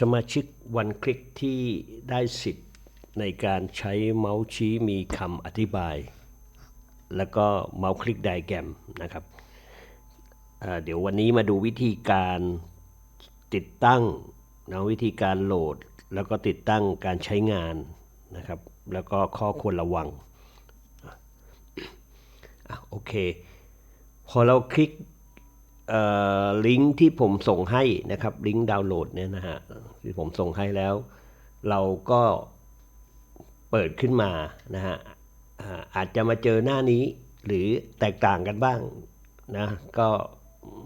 สมาชิกวันคลิกที่ได้สิทธิ์ในการใช้เมาส์ชี้มีคำอธิบาย แล้วก็เมาส์คลิกไดแกรมนะครับเเดี๋ยววันนี้มาดูวิธีการติดตั้งนะวิธีการโหลด แล้วก็ติดตั้งการใช้งานนะครับ แล้วก็ข้อควรระวังอโอเค พอเราคลิก ลิงก์ที่ผมส่งให้นะครับลิงก์ดาวน์โหลดเนี่ยนะฮะที่ผมส่งให้แล้ว เราก็เปิดขึ้นมานะฮะอาจจะมาเจอหน้านี้หรือแตกต่างกันบ้างนะก็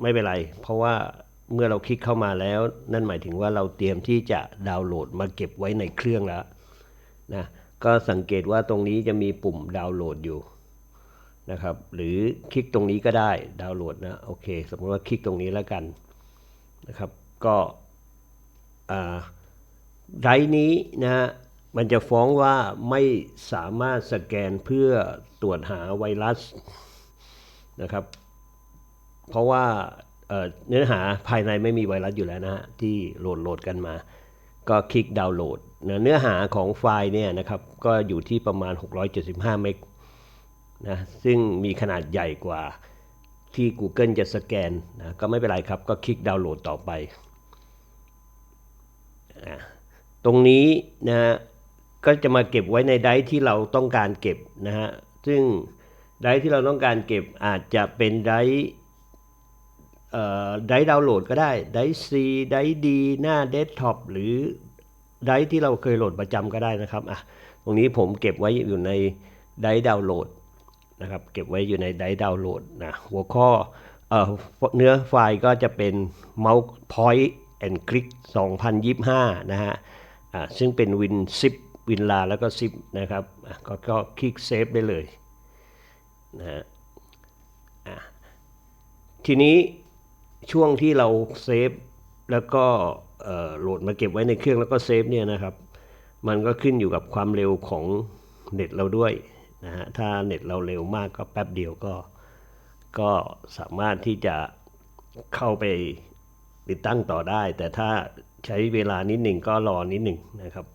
ไม่เป็นไร เพราะว่าเมื่อเราคลิกเข้ามาแล้ว นั่นหมายถึงว่าเราเตรียมที่จะดาวน์โหลดมาเก็บไว้ในเครื่องแล้วนะก็สังเกตว่าตรงนี้จะมีปุ่มดาวน์โหลดอยู่ นะครับหรือคลิกตรงนี้ก็ได้ดาวน์โหลดนะโอเค สมมติว่าคลิกตรงนี้แล้วกันนะครับก็ไรนี้นะมันจะฟ้องว่าไม่สามารถสแกนเพื่อตรวจหาไวรัสนะครับ เพราะว่าเนื้อหาภายในไม่มีไวรัสอยู่แล้วนะฮะที่โหลดโหลดกันมา ก็คลิกดาวน์โหลดเนื้อเนื้อหาของไฟล์เนี่ยนะครับก็อยู่ที่ประมาณ 675 เมก นะซึ่งมีขนาดใหญ่กว่าที่ Google จะสแกนนะก็ไม่เป็นไรครับ ก็คลิกดาวน์โหลดต่อไปนะตรงนี้นะก็จะมาเก็บไว้ในไดร์ที่เราต้องการเก็บนะฮะซึ่งไดร์ที่เราต้องการเก็บอาจจะเป็นไดร์เอ่อไดร์ดาวน์โหลดก็ได้ไดรฟ์ C ไดร์ดีหน้าเดสก์ท็อปหรือไดร์ที่เราเคยโหลดประจำก็ได้นะครับอะตรงนี้ผมเก็บไว้อยู่ในไดร์ดาวน์โหลด นะครับเก็บไว้อยู่ในไดร์ดาวน์โหลดนะหัวข้อเอ่อเนื้อไฟล์ก็จะเป็น Mouse Point and Click 2025 นะฮะอ่าซึ่งเป็น Win 10 Win ลาแล้วก็ 10 นะครับก็ก็คลิกเซฟได้เลยนะฮะอะทีนี้ช่วงที่เราเซฟแล้วก็โหลดมาเก็บไว้ในเครื่องแล้วก็เซฟเนี่ยนะครับ มันก็ขึ้นอยู่กับความเร็วของเน็ตเราด้วย นะฮะถ้าเน็ตเราเร็วมากก็แป๊บเดียวก็ก็สามารถที่จะเข้าไปติดตั้งต่อได้ แต่ถ้าใช้เวลานิดหนึ่งก็รอนิดหนึ่งนะครับ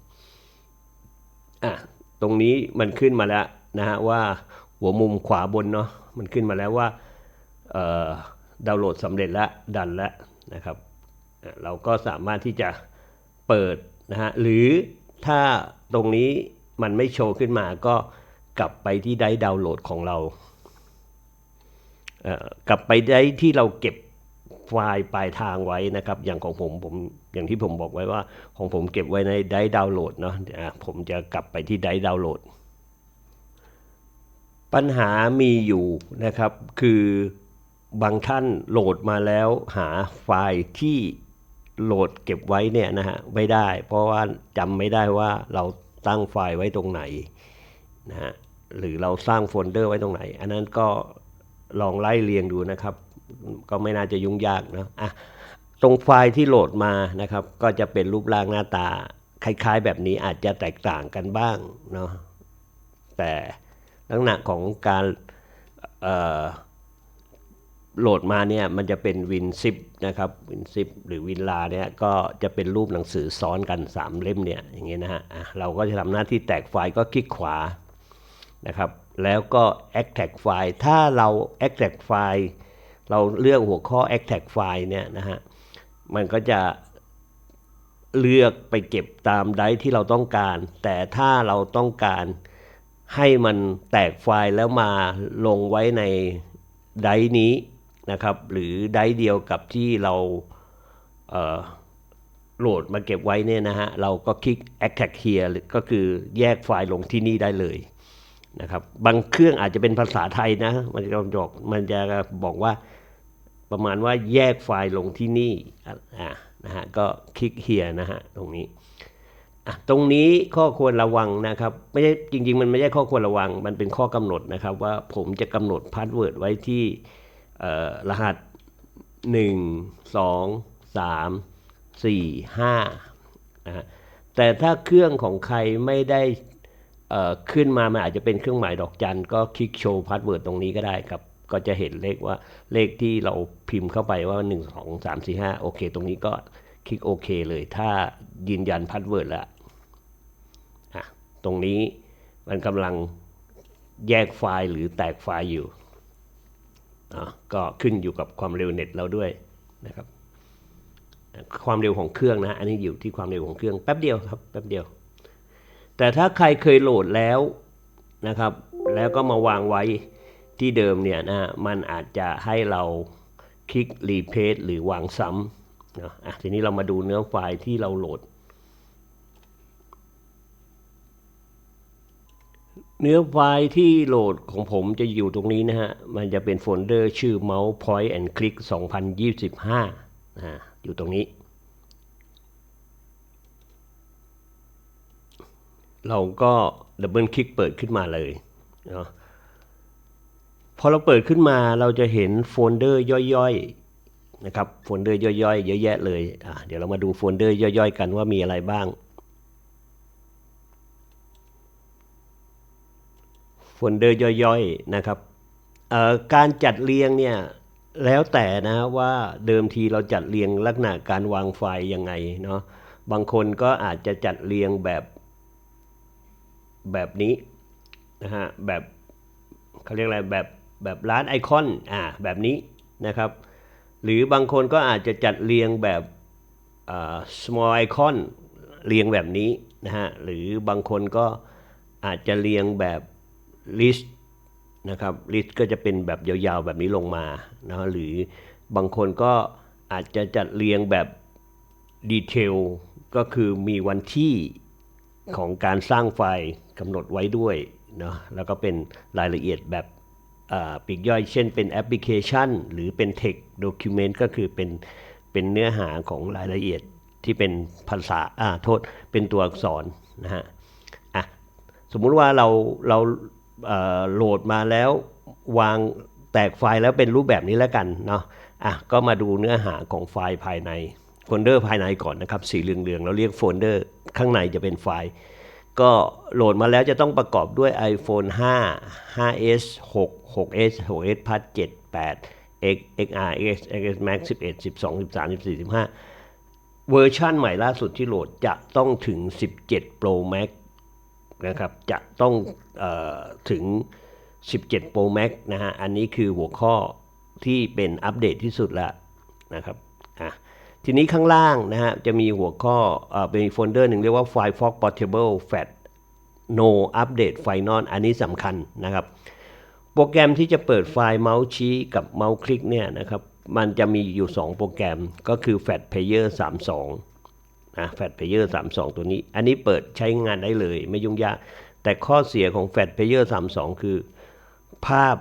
อะตรงนี้มันขึ้นมาแล้วนะฮะว่าหัวมุมขวาบนเนาะมันขึ้นมาแล้วว่าเอ่อดาวน์โหลดสำเร็จแล้วดันแล้วนะครับเราก็สามารถที่จะเปิดนะฮะหรือถ้าตรงนี้มันไม่โชว์ขึ้นมาก็ กลับไปที่ไดร์ดาวน์โหลดของเราเอ่อกลับไปได้ที่เราเก็บไฟล์ปลายทางไว้นะครับ อย่างของผมผมอย่างที่ผมบอกไว้ว่า ของผมเก็บไว้ในไดร์ดาวน์โหลดเนาะอะผมจะกลับไปที่ไดร์ดาวน์โหลด ปัญหามีอยู่นะครับคือบางท่านโหลดมาแล้วหาไฟล์ที่โหลดเก็บไว้เนี่ยนะฮะไม่ได้ เพราะว่าจำไม่ได้ว่าเราตั้งไฟล์ไว้ตรงไหนนะฮะ หรือเราสร้างโฟลเดอร์ไว้ตรงไหน อันนั้นก็ลองไล่เรียงดูนะครับ ก็ไม่น่าจะยุ่งยากนะอะตรงไฟล์ที่โหลดมานะครับ ก็จะเป็นรูปร่างหน้าตา คล้ายๆ แบบนี้อาจจะแตกต่างกันบ้างเนาะแต่ลักษณะของการโหลดมาเนี่ยมันจะเป็นวินซิปนะครับวินซิปหรือวินลาเนี่ยก็จะเป็นรูปหนังสือซ้อนกัน 3 เล่มเนี่ยอย่างเงี้ยนะฮะเราก็จะทำหน้าที่แตกไฟล์ก็คลิกขวา นะครับแล้วก็ extract ไฟล์ถ้าเรา extract ไฟล์เราเลือกหัวข้อ extract ไฟล์เนี่ยนะฮะมันก็จะเลือกไปเก็บตามไดท์ที่เราต้องการ แต่ถ้าเราต้องการให้มันแตกไฟล์แล้วมาลงไว้ในไดท์นี้นะครับ หรือไดท์เดียวกับที่เราเโหลดมาเก็บไว้เนี่ยนะฮะ เราก็คลิก extract here ก็คือแยกไฟล์ลงที่นี่ได้เลย นะครับ บางเครื่องอาจจะเป็นภาษาไทยนะ มันจะบอกมันจะบอกว่าประมาณว่าแยกไฟล์ลงที่นี่อ่านะฮะก็คลิก here นะฮะตรงนี้ตรงนี้ข้อควรระวังนะครับไม่ใช่จริง ๆ มันไม่ใช่ข้อควรระวัง มันเป็นข้อกำหนดนะครับ ว่าผมจะกำหนดพาสเวิร์ดไว้ที่เอ่อรหัส 1 2 3 4 5นะฮะแต่ถ้าเครื่องของใครไม่ได้ ขึ้นมามันอาจจะเป็นเครื่องหมายดอกจันก็คลิกโชว์พาสเวิร์ดตรงนี้ก็ได้ครับ ก็จะเห็นเลขว่าเลขที่เราพิมพ์เข้าไปว่า 1 2 3 4 5 โอเค ตรงนี้ก็คลิกโอเคเลย ถ้ายืนยันพาสเวิร์ดแล้วตรงนี้มันกำลังแยกไฟล์หรือแตกไฟล์อยู่ ก็ขึ้นอยู่กับความเร็วเน็ตเราด้วยนะครับ ความเร็วของเครื่องนะ อันนี้อยู่ที่ความเร็วของเครื่องแป๊บเดียวครับ แป๊บเดียว แต่ถ้าใครเคยโหลดแล้วนะครับ แล้วก็มาวางไว้ที่เดิมเนี่ยนะมันอาจจะให้เราคลิกรีเพสหรือวางซ้ำเนาะอะทีนี้เรามาดูเนื้อไฟล์ที่เราโหลด เนื้อไฟล์ที่โหลดของผมจะอยู่ตรงนี้นะฮะ มันจะเป็นโฟลเดอร์ชื่อ mouse point and click 2025นะอยู่ตรงนี้ เราก็ดับเบิลคลิกเปิดขึ้นมาเลยเนาะพอเราเปิดขึ้นมาเราจะเห็นโฟลเดอร์ย่อยๆนะครับโฟลเดอร์ย่อยๆเยอะแยะเลยอะเดี๋ยวเรามาดูโฟลเดอร์ย่อยๆ กันว่ามีอะไรบ้างโฟลเดอร์ย่อยๆนะครับการจัดเรียงเนี่ยแล้วแต่นะว่าเดิมทีเราจัดเรียงลักษณะการวางไฟล์ยังไงเนาะบางคนก็อาจจะจัดเรียงแบบ แบบนี้นะฮะแบบเขาเรียกอะไรแบบแบบร้านไอคอนอ่าแบบนี้นะครับ หรือบางคนก็อาจจะจัดเรียงแบบ small icon เรียงแบบนี้นะฮะหรือบางคนก็อาจจะเรียงแบบ list นะครับ list ก็จะเป็นแบบยาวๆแบบนี้ลงมานะหรือบางคนก็อาจจะจัดเรียงแบบดีเทลก็คือมีวันที่ ของการสร้างไฟล์กำหนดไว้ด้วยเนาะแล้วก็เป็นรายละเอียดแบบอ่าปลีกย่อย เช่นเป็นแอปพลิเคชัน หรือเป็น text document ก็คือเป็นเป็นเนื้อหาของรายละเอียดที่เป็นภาษาอ่าโทษเป็นตัวอักษรนะฮะอะสมมุติว่าเราเราอ่อโหลดมาแล้ววางแตกไฟล์แล้วเป็นรูปแบบนี้แล้วกันเนาะอะก็มาดูเนื้อหาของไฟล์ภายในโฟลเดอร์ภายในก่อนนะครับ สีเหลืองๆเราเรียกโฟลเดอร์ ข้างในจะเป็นไฟล์ ก็โหลดมาแล้วจะต้องประกอบด้วย iPhone 5 5s 6 6s 6s Plus 7 8 x xr x x max 11 12 13 14 15 เวอร์ชันใหม่ล่าสุดที่โหลดจะต้องถึง 17 Pro Max นะครับจะต้องออถึง 17 Pro Max นะฮะ อันนี้คือหัวข้อที่เป็นอัปเดตที่สุดแล้วนะครับ อะ ทีนี้ข้างล่างนะฮะจะมีหัวข้อเป็นโฟลเดอร์หนึ่งเรียกว่า Firefox Portable Fat No Update Final อันนี้สำคัญนะครับ โปรแกรมที่จะเปิดไฟล์เมาส์ชี้กับเมาส์คลิกเนี่ยนะครับมันจะมีอยู่ 2 โปรแกรมก็คือ Fat Player 32นะ Fat Player 32 ตัวนี้ อันนี้เปิดใช้งานได้เลยไม่ยุ่งยาก แต่ข้อเสียของ Fat Player 32 คือ ภาพ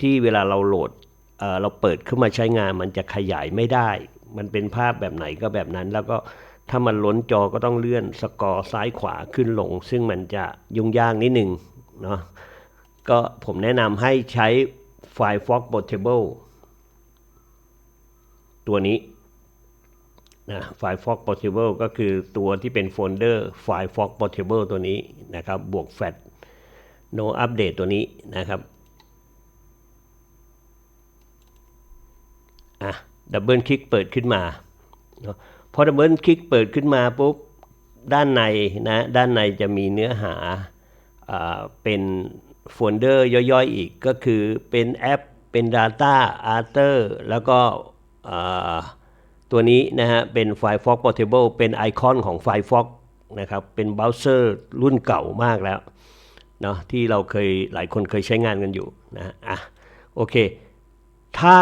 ที่เวลาเราโหลดเเราเปิดขึ้นมาใช้งานมันจะขยายไม่ได้ มันเป็นภาพแบบไหนก็แบบนั้น แล้วก็ถ้ามันล้นจอก็ต้องเลื่อนสกอร์ซ้ายขวาขึ้นลง ซึ่งมันจะยุ่งยากนิดหนึ่งเนาะก็ผมแนะนำให้ใช้ Firefox Portable ตัวนี้นะ Firefox Portable ก็คือตัวที่เป็นโฟลเดอร์ Firefox Portable ตัวนี้นะครับ บวก Fat No Update ตัวนี้นะครับอะ ดับเบิลคลิกเปิดขึ้นมาพอดับเบิลคลิกเปิดขึ้นมาปุ๊บด้านในนะด้านในจะมีเนื้อหาอเป็นโฟลเดอร์ย่อยๆอีกก็คือเป็นแอปเป็น Data a r t e r แล้วก็ตัวนี้นะฮะเป็น Firefox Portable เป็นไอคอนของ Firefox นะครับเป็นเบราว์เซอร์รุ่นเก่ามากแล้วเนาะที่เราเคยหลายคนเคยใช้งานกันอยู่นะอะโอเค ถ้า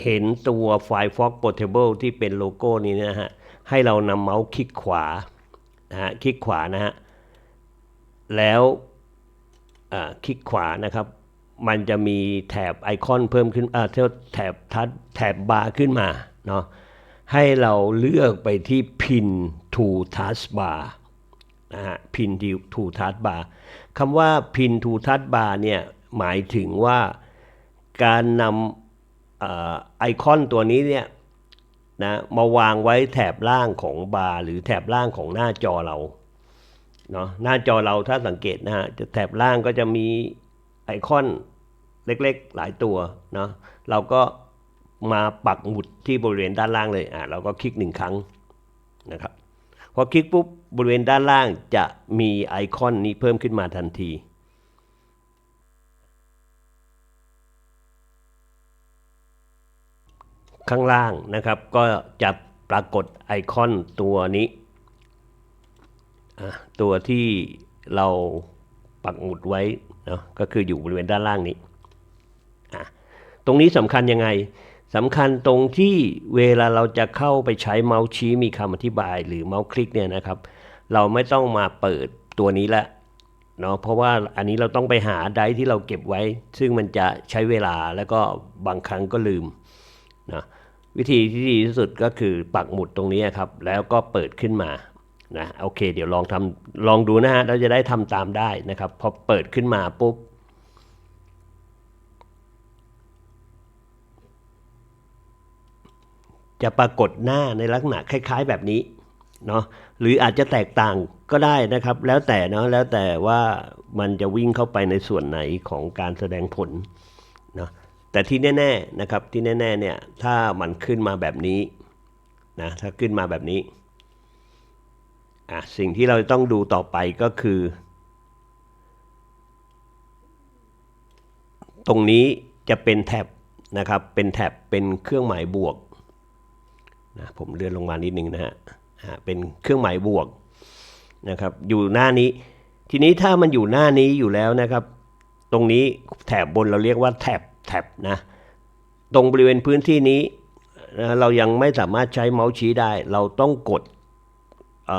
เห็นตัว Firefox Portable ที่เป็นโลโก้นี้นะฮะ ให้เรานำเมาส์คลิกขวานะฮะคลิกขวานะฮะ แล้วคลิกขวานะครับ มันจะมีแถบไอคอนเพิ่มขึ้นอ่าแถบทัชแถบบาร์ขึ้นมาเนาะให้เราเลือกไปที่ Pin to Taskbar นะฮะ Pin to Taskbar คำว่า Pin to Taskbar เนี่ยหมายถึงว่าการนำ ไอคอนตัวนี้เนี่ยนะมาวางไว้แถบล่างของบาร์หรือแถบล่างของหน้าจอเราเนาะหน้าจอเราถ้าสังเกตนะฮะจะแถบล่างก็จะมีไอคอนเล็กๆหลายตัวเนาะเราก็มาปักหมุดที่บริเวณด้านล่างเลยอะเราก็คลิกหนึ่งครั้งนะครับพอคลิกปุ๊บบริเวณด้านล่างจะมีไอคอนนี้เพิ่มขึ้นมาทันที ข้างล่างนะครับ ก็จะปรากฏไอคอนตัวนี้ตัวที่เราปักหมุดไว้เนาะก็คืออยู่บริเวณด้านล่างนี้ตรงนี้สำคัญยังไงสำคัญตรงที่เวลาเราจะเข้าไปใช้เมาส์ชี้มีคำอธิบายหรือเมาส์คลิกเนี่ยนะครับ เราไม่ต้องมาเปิดตัวนี้ละเนาะเพราะว่าอันนี้เราต้องไปหาไดร์ที่เราเก็บไว้ ซึ่งมันจะใช้เวลาแล้วก็บางครั้งก็ลืม นะวิธีที่ดีที่สุดก็คือปักหมุดตรงนี้ครับ แล้วก็เปิดขึ้นมานะโอเค เดี๋ยวลองทำลองดูนะฮะเราจะได้ทำตามได้นะครับพอเปิดขึ้นมาปุ๊บจะปรากฏหน้าในลักษณะคล้าย ๆ แบบนี้เนาะหรืออาจจะแตกต่างก็ได้นะครับ แล้วแต่เนาะแล้วแต่ว่ามันจะวิ่งเข้าไปในส่วนไหนของการแสดงผล แต่ที่แน่ๆนะครับที่แน่ๆเนี่ยถ้ามันขึ้นมาแบบนี้นะถ้าขึ้นมาแบบนี้อะสิ่งที่เราต้องดูต่อไปก็คือ ตรงนี้จะเป็นแท็บนะครับเป็นแท็บเป็นเครื่องหมายบวกนะผมเลื่อนลงมานิดนึงนะฮะเป็นเครื่องหมายบวกนะครับอยู่หน้านี้ ทีนี้ถ้ามันอยู่หน้านี้อยู่แล้วนะครับ ตรงนี้แถบบนเราเรียกว่าแถบ แถบนะตรงบริเวณพื้นที่นี้นะเรายังไม่สามารถใช้เมาส์ชี้ได้ เราต้องกดเ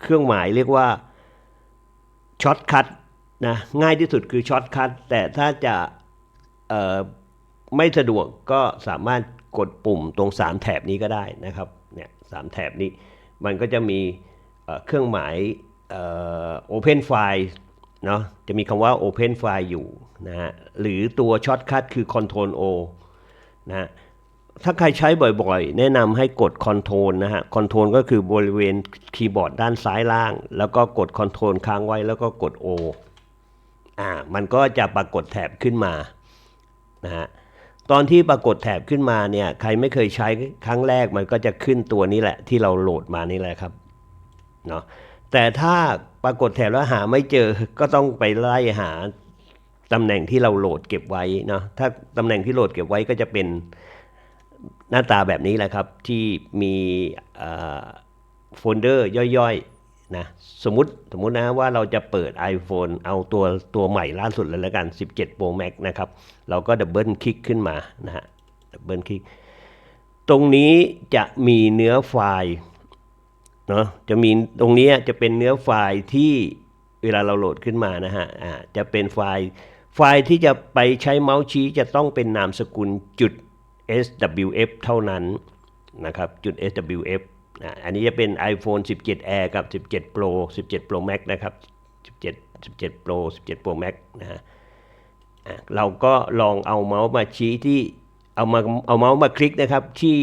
เครื่องหมายเรียกว่าช็อตคัทนะง่ายที่สุดคือช็อตคัทแต่ถ้าจะไม่สะดวกก็สามารถกดปุ่มตรง 3 แถบนี้ก็ได้นะครับเนี่ยสามแถบนี้มันก็จะมีเครื่องหมายเอ่อ Open File เนาะจะมีคำว่า Open File อยู่นะฮะหรือตัวช็อตคัทคือ Ctrl O นะฮะถ้าใครใช้บ่อยๆ แนะนำให้กด Ctrl นะฮะ Ctrl ก็คือบริเวณคีย์บอร์ดด้านซ้ายล่าง แล้วก็กด Ctrl ค้างไว้แล้วก็กด O อ่ามันก็จะปรากฏแถบขึ้นมานะฮะตอนที่ปรากฏแถบขึ้นมาเนี่ยใครไม่เคยใช้ครั้งแรกมันก็จะขึ้นตัวนี้แหละ ที่เราโหลดมานี่แหละครับเนาะ แต่ถ้าปรากฏแถบแล้วหาไม่เจอก็ต้องไปไล่หาตำแหน่งที่เราโหลดเก็บไว้เนาะถ้าตำแหน่งที่โหลดเก็บไว้ก็จะเป็นหน้าตาแบบนี้แหละครับ ที่มีโฟลเดอร์ย่อยๆนะสมมติสมมตินะว่าเราจะเปิด iPhone เอาตัวตัวใหม่ล่าสุดเลยแล้วกัน 17 Pro Max นะครับ เราก็ดับเบิลคลิกขึ้นมานะฮะดับเบิลคลิก ตรงนี้จะมีเนื้อไฟล์ เนาะจะมีตรงนี้จะเป็นเนื้อไฟล์ที่เวลาเราโหลดขึ้นมานะฮะอ่าจะเป็นไฟล์ไฟล์ที่จะไปใช้เมาส์ชี้จะต้องเป็นนามสกุลจุด swf เท่านั้นนะครับจุด swf อันนี้จะเป็น iPhone 17 Air กับ 17 Pro 17 Pro Max นะครับ 17 17 Pro 17 Pro Max นะฮะเราก็ลองเอาเมาส์มาชี้ที่เอามาเอาเมาส์มาคลิกนะครับที่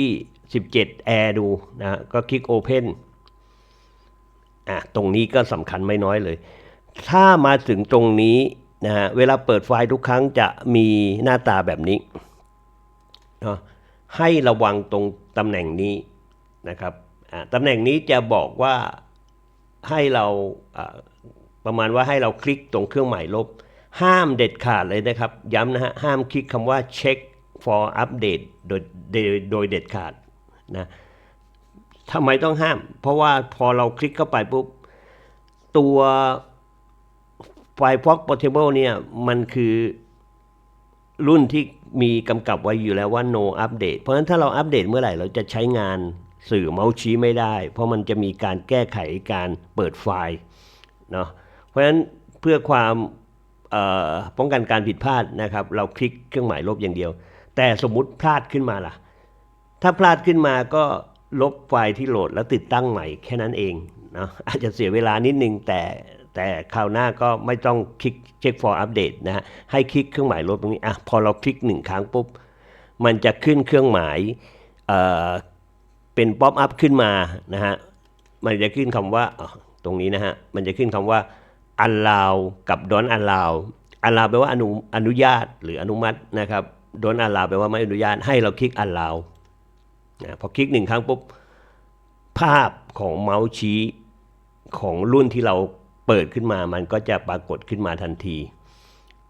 17 Air ดูนะฮะก็คลิก Open อะตรงนี้ก็สำคัญไม่น้อยเลย ถ้ามาถึงตรงนี้นะฮะเวลาเปิดไฟล์ทุกครั้งจะมีหน้าตาแบบนี้เนาะให้ระวังตรงตำแหน่งนี้นะครับตำแหน่งนี้จะบอกว่าให้เราประมาณว่าให้เราคลิกตรงเครื่องหมายลบ ห้ามเด็ดขาดเลยนะครับ ย้ำนะฮะห้ามคลิกคำว่า check for update โดยโดยโดยเด็ดขาดนะ ทำไมต้องห้าม เพราะว่าพอเราคลิกเข้าไปปุ๊บ ตัวไฟล์ Fox Portable เนี่ย มันคือรุ่นที่มีกำกับไว้อยู่แล้วว่า no update เพราะฉะนั้นถ้าเราอัปเดตเมื่อไหร่ เราจะใช้งานสื่อเมาส์ชี้ไม่ได้ เพราะมันจะมีการแก้ไขการเปิดไฟล์เนาะเพราะฉะนั้นเพื่อความป้องกันการผิดพลาดนะครับ เราคลิกเครื่องหมายลบอย่างเดียว แต่สมมุติพลาดขึ้นมาล่ะ ถ้าพลาดขึ้นมาก็ ลบไฟล์ที่โหลดแล้วติดตั้งใหม่แค่นั้นเองนะอาจจะเสียเวลานิดนึงแต่แต่คราวหน้าก็ไม่ต้องคลิกเช็ค for update นะฮะให้คลิกเครื่องหมายลบตรงนี้อะพอเราคลิกหนึ่งครั้งปุ๊บ มันจะขึ้นเครื่องหมายเอ่อเป็นป๊อปอัพขึ้นมานะฮะมันจะขึ้นคำว่าตรงนี้นะฮะมันจะขึ้นคำว่า allow กับ don't allow allow แปลว่าอนุอนุญาตหรืออนุมัตินะครับ don't allow แปลว่าไม่อนุญาตให้เราคลิก allow นะพอคลิกหนึ่งครั้งปุ๊บภาพของเมาส์ชี้ของรุ่นที่เราเปิดขึ้นมามันก็จะปรากฏขึ้นมาทันที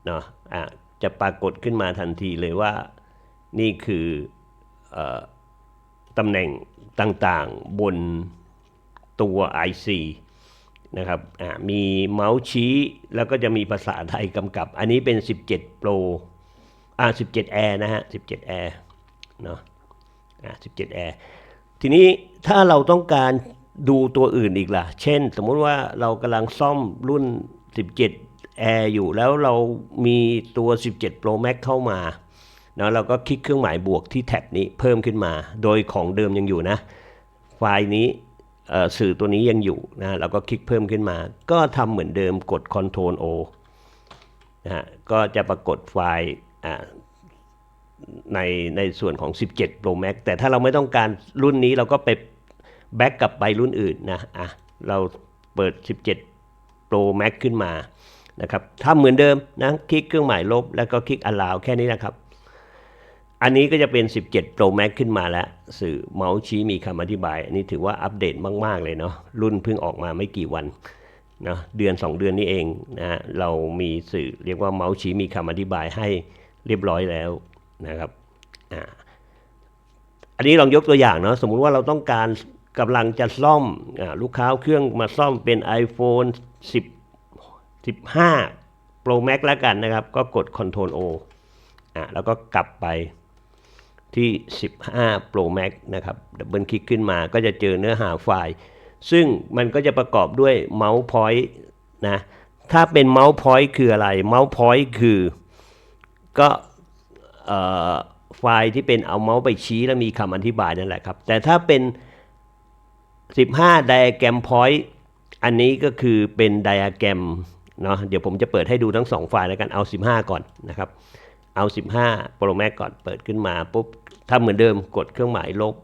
เนาะอะจะปรากฏขึ้นมาทันทีเลยว่านี่คืออตำแหน่งต่างๆบนตัว IC นะครับมีเมาส์ชี้แล้วก็จะมีภาษาไทยกำกับ อันนี้เป็น 17 Pro อ่า17 Air นะฮะ 17 Air เนาะ 17 Air ทีนี้ถ้าเราต้องการดูตัวอื่นอีกล่ะ เช่น สมมุติว่าเรากำลังซ่อมรุ่น 17 Air อยู่แล้วเรามีตัว 17 Pro Max เข้ามาเนะเราก็คลิกเครื่องหมายบวกที่แท็บนี้เพิ่มขึ้นมา โดยของเดิมยังอยู่นะ ไฟล์นี้สื่อตัวนี้ยังอยู่นะเราก็คลิกเพิ่มขึ้นมา ก็ทำเหมือนเดิมกด Ctrl O นะฮะก็จะปรากฏไฟล์ ในในส่วนของ 17 Pro Max แต่ถ้าเราไม่ต้องการรุ่นนี้เราก็ไปแบ็กกลับไปรุ่นอื่นนะอะเราเปิด 17 Pro Max ขึ้นมานะครับทำเหมือนเดิมนะคลิกเครื่องหมายลบ แล้วก็คลิก allow แค่นี้นะครับ อันนี้ก็จะเป็น 17 Pro Max ขึ้นมาแล้ว สื่อเมาส์ชี้มีคำอธิบาย อันนี้ถือว่าอัปเดตมาก ๆ เลยเนาะรุ่นเพิ่งออกมาไม่กี่วันเนาะเดือน 2 เดือนนี้เองนะเรามีสื่อเรียกว่าเมาส์ชี้มีคำอธิบายให้เรียบร้อยแล้ว นะครับอ่าอันนี้ลองยกตัวอย่างเนาะสมมุติว่าเราต้องการกำลังจะซ่อมอลูกค้าเครื่องมาซ่อมเป็น iPhone 10 15 Pro Max แล้วกันนะครับ ก็กด Ctrl O อะแล้วก็กลับไปที่ 15 Pro Max นะครับดับเบิลคลิกขึ้นมาก็จะเจอเนื้อหาไฟล์ ซึ่งมันก็จะประกอบด้วยเมาส์พอยต์นะถ้าเป็นเมาส์พอยต์คืออะไรเมาส์พอยต์คือก็ ไฟล์ที่เป็นเอาเมาส์ไปชี้แล้วมีคำอธิบายนั่นแหละครับ แต่ถ้าเป็น 15 diagram point อันนี้ก็คือเป็น diagram เนาะเดี๋ยวผมจะเปิดให้ดูทั้งสองไฟล์แล้วกันเอา 15 ก่อนนะครับ เอา 15 Pro Max ก่อนเปิดขึ้นมาปุ๊บถ้าเหมือนเดิมกดเครื่องหมายลบ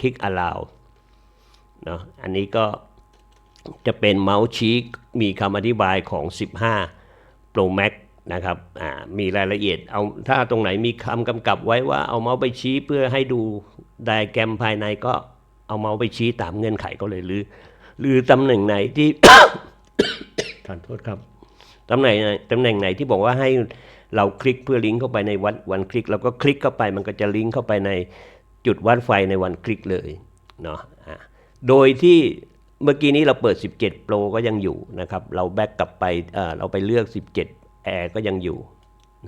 คลิก allow เนาะอันนี้ก็จะเป็นเมาส์ชี้มีคำอธิบายของ 15 Pro Max นะครับอ่ามีรายละเอียดเอาถ้าตรงไหนมีคำกำกับไว้ว่าเอาเมาส์ไปชี้เพื่อให้ดูไดอะแกรมภายในก็เอาเมาส์ไปชี้ตามเงื่อนไขก็เลยหรือหรือตำแหน่งไหนที่ขอโทษครับตำแหน่งไหนตำแหน่งไหนที่บอกว่าให้เราคลิกเพื่อลิงก์เข้าไปในวันวันคลิกเราก็คลิกเข้าไปมันก็จะลิงก์เข้าไปในจุดวัดไฟในวันคลิกเลยเนาะอะโดยที่เมื่อกี้นี้เราเปิด 17 Pro ก็ยังอยู่นะครับ เราแบ็กกลับไปเอ่อเราไปเลือก 17 Air ก็ยังอยู่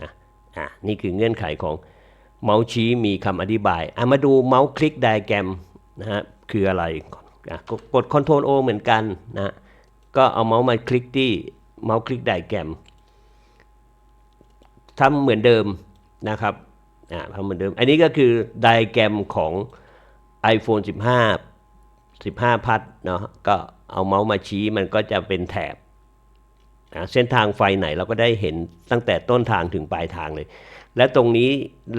นะอะนี่คือเงื่อนไขของเมาส์ชี้มีคำอธิบายอะมาดูเมาส์คลิกไดแกรมนะฮะคืออะไรอะกดกด Ctrl O เหมือนกันนะก็เอาเมาส์มาคลิกที่เมาส์คลิกไดแกรมทำเหมือนเดิมนะครับอ่าทำเหมือนเดิม อันนี้ก็คือไดแกรมของ iPhone 15 15 พัดเนาะก็เอาเมาส์มาชี้มันก็จะเป็นแถบ อ่าเส้นทางไฟไหนเราก็ได้เห็นตั้งแต่ต้นทางถึงปลายทางเลย และตรงนี้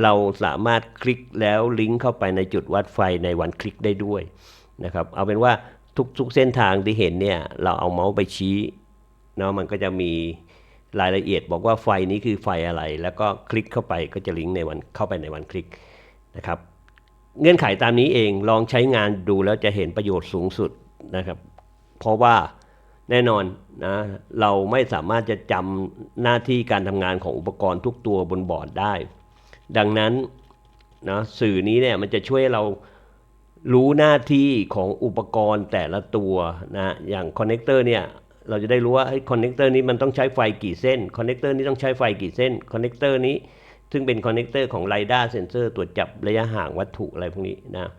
เราสามารถคลิกแล้วลิงก์เข้าไปในจุดวัดไฟในวันคลิกได้ด้วยนะครับเอาเป็นว่าทุกๆเส้นทางที่เห็นเนี่ยเราเอาเมาส์ไปชี้เนาะมันก็จะมีรายละเอียดบอกว่าไฟนี้คือไฟอะไร แล้วก็คลิกเข้าไปก็จะลิงก์ในวันเข้าไปในวันคลิกนะครับเงื่อนไขตามนี้เองลองใช้งานดูแล้วจะเห็นประโยชน์สูงสุดนะครับ เพราะว่า แน่นอนนะเราไม่สามารถจะจำหน้าที่การทำงานของอุปกรณ์ทุกตัวบนบอร์ดได้ ดังนั้นนะสื่อนี้เนี่ยมันจะช่วยเรารู้หน้าที่ของอุปกรณ์แต่ละตัวนะอย่างคอนเนคเตอร์เนี่ยเราจะได้รู้ว่าคอนเนคเตอร์นี้มันต้องใช้ไฟกี่เส้นคอนเนคเตอร์นี้ต้องใช้ไฟกี่เส้นคอนเนคเตอร์นี้ซึ่งเป็นคอนเนคเตอร์ของ r รด้าเซนเซอร์ตรวจจับระยะห่างวัตถุอะไรพวกนี้นะ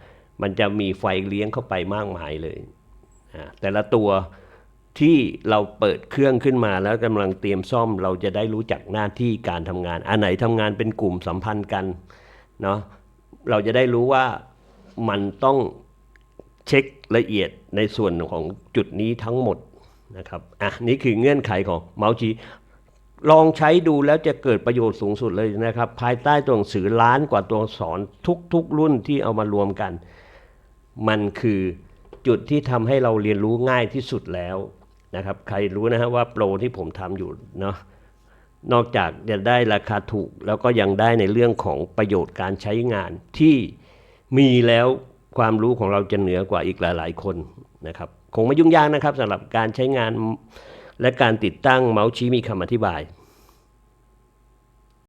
มันจะมีไฟเลี้ยงเข้าไปมากมายเลยนะแต่ละตัว ที่เราเปิดเครื่องขึ้นมาแล้วกำลังเตรียมซ่อมเราจะได้รู้จักหน้าที่การทำงาน อันไหนทำงานเป็นกลุ่มสัมพันธ์กันเนาะเราจะได้รู้ว่ามันต้องเช็คละเอียดในส่วนของจุดนี้ทั้งหมดนะครับอะนี่คือเงื่อนไขของเมาส์จีลองใช้ดูแล้วจะเกิดประโยชน์สูงสุดเลยนะครับ ภายใต้ตัวหนังสือล้านกว่าตัวสอนทุกๆ รุ่นที่เอามารวมกัน มันคือจุดที่ทำให้เราเรียนรู้ง่ายที่สุดแล้ว นะครับใครรู้นะฮะว่าโปรที่ผมทำอยู่เนาะนอกจากจะได้ราคาถูกแล้วก็ยังได้ในเรื่องของประโยชน์การใช้งานที่มีแล้วความรู้ของเราจะเหนือกว่าอีกหลาย ๆ คนนะครับคงไม่ยุ่งยากนะครับสำหรับการใช้งานและการติดตั้งเมาส์ชี้มีคำอธิบาย